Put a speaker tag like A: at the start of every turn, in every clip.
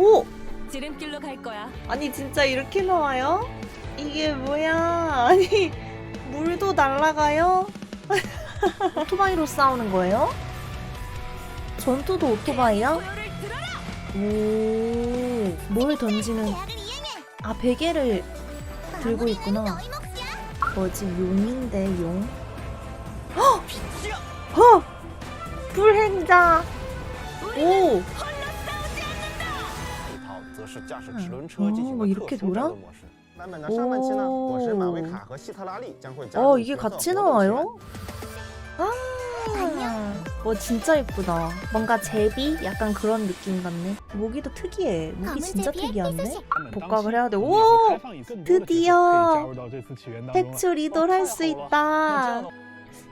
A: 오!
B: 지름길로 갈 거야.
A: 아니 진짜 이렇게 나와요? 이게 뭐야? 아니 물도 날아가요? 오토바이로 싸우는 거예요? 전투도 오토바이야? 오, 뭘 던지는 아 베개를 들고 있구나. 뭐지 용인데 용? 헉! 헉! 불행자. 오, 어,
C: 뭐
A: 이렇게 돌아?
C: 오.
A: 어, 이게 같이 나와요? 아, 와 진짜 예쁘다. 뭔가 제비? 약간 그런 느낌 같네. 모기도 특이해. 모기 진짜 특이한데? 복각을 해야 돼. 오! 드디어! 해출 이돌 할 수 있다. 뭐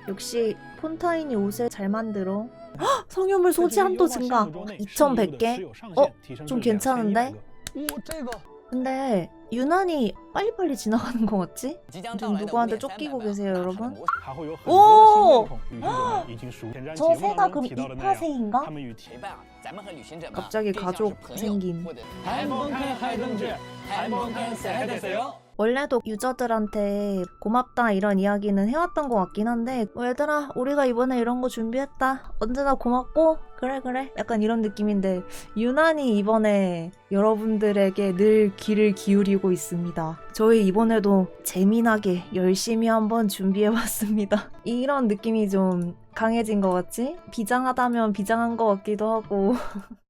A: 역시 폰타인이 옷을 잘 만들어. 헉, 성유물 소지 한도 증가 2100개? 어? 좀 괜찮은데? 근데 유난히 빨리빨리 지나가는 것 같지? 좀 누구한테 쫓기고 계세요, 여러분? 오! 저 새가 그럼 이파생인가? 갑자기 가족 생김. 원래도 유저들한테 고맙다 이런 이야기는 해왔던 것 같긴 한데 어, 얘들아 우리가 이번에 이런 거 준비했다. 언제나 고맙고 그래 그래. 약간 이런 느낌인데 유난히 이번에 여러분들에게 늘 귀를 기울이고 있습니다. 저희 이번에도 재미나게 열심히 한번 준비해봤습니다. 이런 느낌이 좀 강해진 것 같지? 비장하다면 비장한 것 같기도 하고